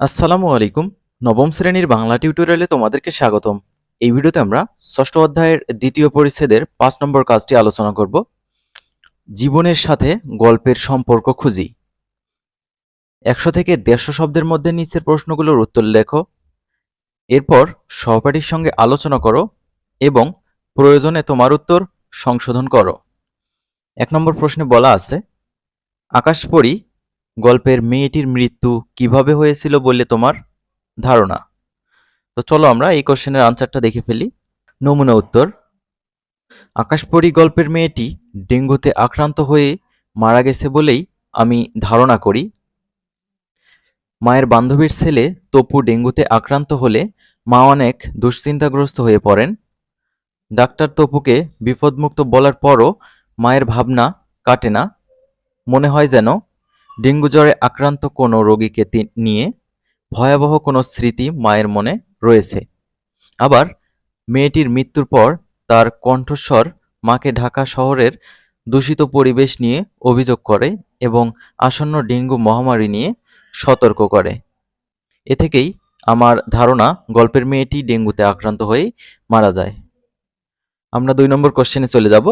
আসসালামু আলাইকুম। নবম শ্রেণির বাংলা টিউটোরিয়ালে তোমাদেরকে স্বাগতম। এই ভিডিওতে আমরা ষষ্ঠ অধ্যায়ের দ্বিতীয় পরিচ্ছেদের পাঁচ নম্বর কাজটি আলোচনা করব। জীবনের সাথে গল্পের সম্পর্ক খুঁজি। একশো থেকে দেড়শো শব্দের মধ্যে নিচের প্রশ্নগুলোর উত্তর লেখো। এরপর সহপাঠীর সঙ্গে আলোচনা করো এবং প্রয়োজনে তোমার উত্তর সংশোধন করো। এক নম্বর প্রশ্নে বলা আছে আকাশপরী গল্পের মেয়েটির মৃত্যু কীভাবে হয়েছিল বলে তোমার ধারণা? তো চলো আমরা এই কোশ্চেনের আনসারটা দেখে ফেলি। নমুনা উত্তর, আকাশপরী গল্পের মেয়েটি ডেঙ্গুতে আক্রান্ত হয়ে মারা গেছে বলেই আমি ধারণা করি। মায়ের বান্ধবীর ছেলে তপু ডেঙ্গুতে আক্রান্ত হলে মা অনেক দুশ্চিন্তাগ্রস্ত হয়ে পড়েন। ডাক্তার তপুকে বিপদমুক্ত বলার পরও মায়ের ভাবনা কাটে না। মনে হয় যেন ডেঙ্গু জ্বরে আক্রান্ত কোনো রোগীকে নিয়ে ভয়াবহ কোনো স্মৃতি মায়ের মনে রয়েছে। আবার মেয়েটির মৃত্যুর পর তার কণ্ঠস্বর মাকে ঢাকা শহরের দূষিত পরিবেশ নিয়ে অভিযোগ করে এবং আসন্ন ডেঙ্গু মহামারী নিয়ে সতর্ক করে। এ থেকেই আমার ধারণা, গল্পের মেয়েটি ডেঙ্গুতে আক্রান্ত হয়ে মারা যায়। আমরা দুই নম্বর কোশ্চেনে চলে যাব।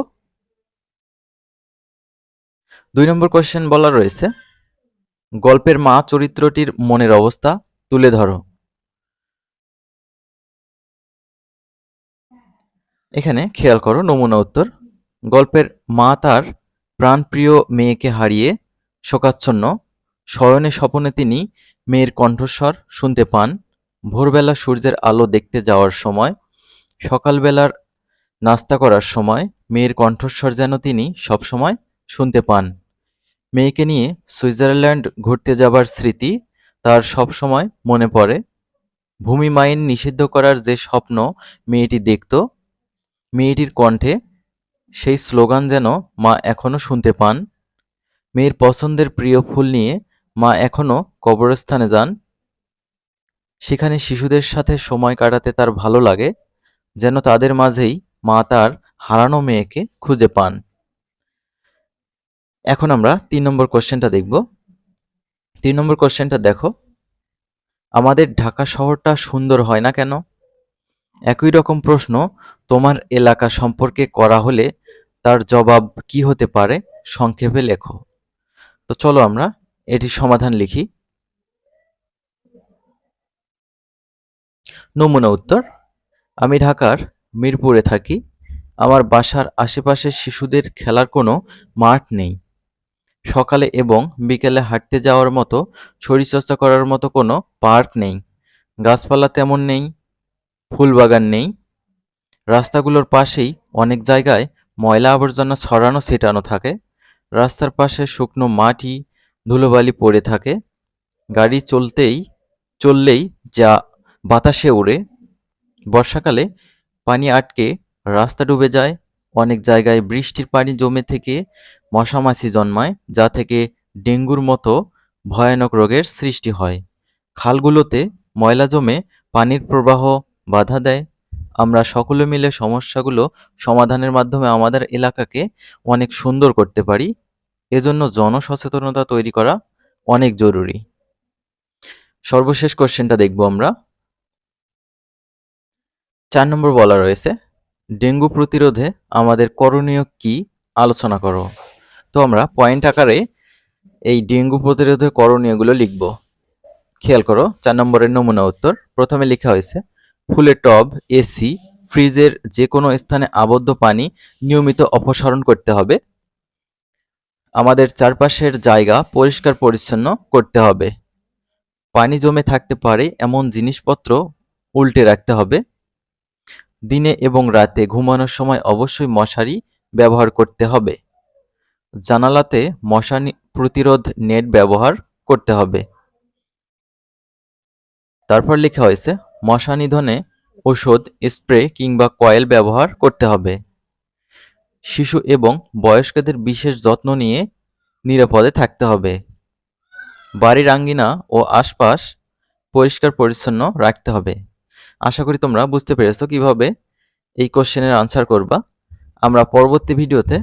দুই নম্বর কোশ্চেন বলা রয়েছে গল্পের মা চরিত্রটির মনের অবস্থা তুলে ধরো। এখানে খেয়াল করো নমুনা উত্তর। গল্পের মা তার প্রাণপ্রিয় মেয়েকে হারিয়ে শোকাচ্ছন্ন। শয়নে স্বপনে তিনি মেয়ের কণ্ঠস্বর শুনতে পান। ভোরবেলা সূর্যের আলো দেখতে যাওয়ার সময়, সকালবেলার নাস্তা করার সময়, মেয়ের কণ্ঠস্বর যেন তিনি সবসময় শুনতে পান। মেয়েকে নিয়ে সুইজারল্যান্ড ঘুরতে যাবার স্মৃতি তার সবসময় মনে পড়ে। ভূমি মাইন নিষিদ্ধ করার যে স্বপ্ন মেয়েটি দেখত, মেয়েটির কণ্ঠে সেই স্লোগান যেন মা এখনও শুনতে পান। মেয়ের পছন্দের প্রিয় ফুল নিয়ে মা এখনও কবরস্থানে যান। সেখানে শিশুদের সাথে সময় কাটাতে তার ভালো লাগে, যেন তাদের মাঝেই মা তার হারানো মেয়েকে খুঁজে পান। এখন আমরা তিন নম্বর কোশ্চেনটা দেখব। তিন নম্বর কোশ্চেনটা দেখো। আমাদের ঢাকা শহরটা সুন্দর হয় না কেন? একই রকম প্রশ্ন, তোমার এলাকা সম্পর্কে করা হলে তার জবাব কি হতে পারে? সংক্ষেপে লেখো। তো চলো আমরা এটির সমাধান লিখি। নমুনা উত্তর, আমি ঢাকার মিরপুরে থাকি। আমার বাসার আশেপাশে শিশুদের খেলার কোনো মাঠ নেই। সকালে এবং বিকেলে হাঁটতে যাওয়ার মতো, শরীরচর্চা করার মতো কোনো পার্ক নেই। গাছপালা তেমন নেই, ফুলবাগান নেই। রাস্তাগুলোর পাশেই অনেক জায়গায় ময়লা আবর্জনা ছড়ানো, ছিটানো থাকে। রাস্তার পাশে শুকনো মাটি, ধুলোবালি পড়ে থাকে। গাড়ি চলতেই, চললেই যা বাতাসে উড়ে বর্ষাকালে পানি আটকে রাস্তা ডুবে যায়। অনেক জায়গায় বৃষ্টির পানি জমে থেকে মশামাছি জন্মায়, যা থেকে ডেঙ্গুর মতো ভয়ানক রোগের সৃষ্টি হয়। খালগুলোতে ময়লা জমে পানির প্রবাহ বাধা দেয়। আমরা সকলে মিলে সমস্যাগুলো সমাধানের মাধ্যমে আমাদের এলাকাকে অনেক সুন্দর করতে পারি। এজন্য জনসচেতনতা তৈরি করা অনেক জরুরি। সর্বশেষ কোশ্চেনটা দেখব আমরা। চার নম্বর বলা রয়েছে, ডেঙ্গু প্রতিরোধে আমাদের করণীয় কি? আলোচনা করো। তো আমরা পয়েন্ট আকারে এই ডেঙ্গু প্রতিরোধের করণীয়গুলো লিখব। খেয়াল করো, চার নম্বরের নমুনা উত্তর, প্রথমে লেখা হয়েছে, ফুলের টব, এসি, ফ্রিজের যে কোনো স্থানে আবদ্ধ পানি নিয়মিত অপসারণ করতে হবে। আমাদের চারপাশের জায়গা পরিষ্কার পরিচ্ছন্ন করতে হবে। পানি জমে থাকতে পারে এমন জিনিসপত্র উল্টে রাখতে হবে। দিনে এবং রাতে ঘুমানোর সময় অবশ্যই মশারি ব্যবহার করতে হবে। জানালাতে মশা প্রতিরোধ নেট ব্যবহার করতে হবে। তারপর লেখা হয়েছে, মশা নিধনে ওষুধ স্প্রে কিংবা কয়েল ব্যবহার করতে হবে। শিশু এবং বয়স্কদের বিশেষ যত্ন নিয়ে নিরাপদে থাকতে হবে। বাড়ির আঙ্গিনা ও আশপাশ পরিষ্কার পরিচ্ছন্ন রাখতে হবে। আশা করি তোমরা বুঝতে পেরেছ কীভাবে এই কোশ্চেনের আনসার করবা। আমরা পরবর্তী ভিডিওতে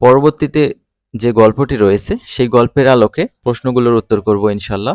পরবর্তীতে যে গল্পটি রয়েছে সেই গল্পের আলোকে প্রশ্নগুলোর উত্তর করব ইনশাল্লাহ।